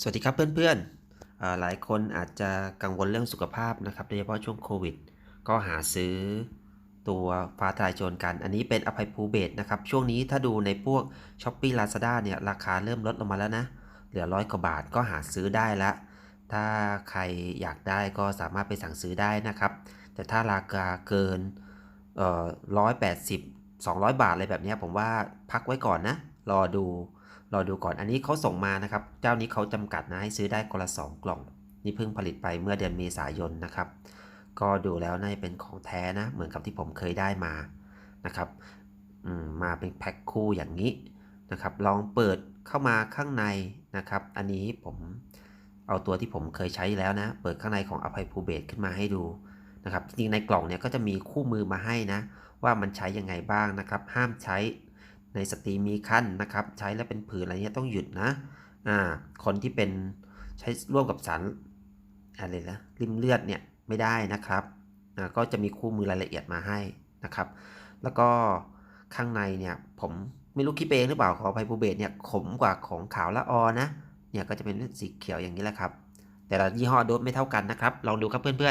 สวัสดีครับเพื่อนๆ หลายคนอาจจะกังวลเรื่องสุขภาพนะครับโดยเฉพาะช่วงโควิด ก็หาซื้อตัวฟ้าทลายโจรกัน อันนี้เป็นอภัยภูเบศนะครับ ช่วงนี้ถ้าดูในพวก s h อ p e e Lazada เนี่ยราคาเริ่มลดลงมาแล้วนะ เหลือร้อยกว่าบาทก็หาซื้อได้ละ ถ้าใครอยากได้ก็สามารถไปสั่งซื้อได้นะครับ แต่ถ้าราคาเกินร้อยแปดสิบสองร้อยบาทอะไรแบบนี้ผมว่าพักไว้ก่อนนะ รอดู รอดูก่อนอันนี้เขาส่งมานะครับ เจ้านี้เขาจำกัดนะให้ซื้อได้คนละ2กล่อง นี่เพิ่งผลิตไปเมื่อเดือนเมษายนนะครับ ก็ดูแล้วน่าจะเป็นของแท้นะ เหมือนกับที่ผมเคยได้มานะครับอืมมาเป็นแพ็คคู่อย่างนี้นะครับ ลองเปิดเข้ามาข้างในนะครับ อันนี้ผมเอาตัวที่ผมเคยใช้แล้วนะ เปิดข้างในของอภัยภูเบศขึ้นมาให้ดูนะครับจริงในกล่องเนี่ยก็จะมีคู่มือมาให้นะ ว่ามันใช้ยังไงบ้างนะครับ ห้ามใช้ ในสตรีมีขั้นนะครับ ใช้แล้วเป็นผื่นอะไรเงี้ยต้องหยุดนะอ่าคนที่เป็นใช้ร่วมกับสารอะไรนะริมเลือดเนี่ยไม่ได้นะครับก็จะมีคู่มือรายละเอียดมาให้นะครับ แล้วก็ข้างในเนี่ยผมไม่รู้คิดเองหรือเปล่าขออภัยภูเบศรเนี่ยขมกว่าของขาวละออนะเนี่ยก็จะเป็นสีเขียวอย่างนี้แหละครับ แต่ละยี่ห้อโดสไม่เท่ากันนะครับ ลองดูครับเพื่อนๆ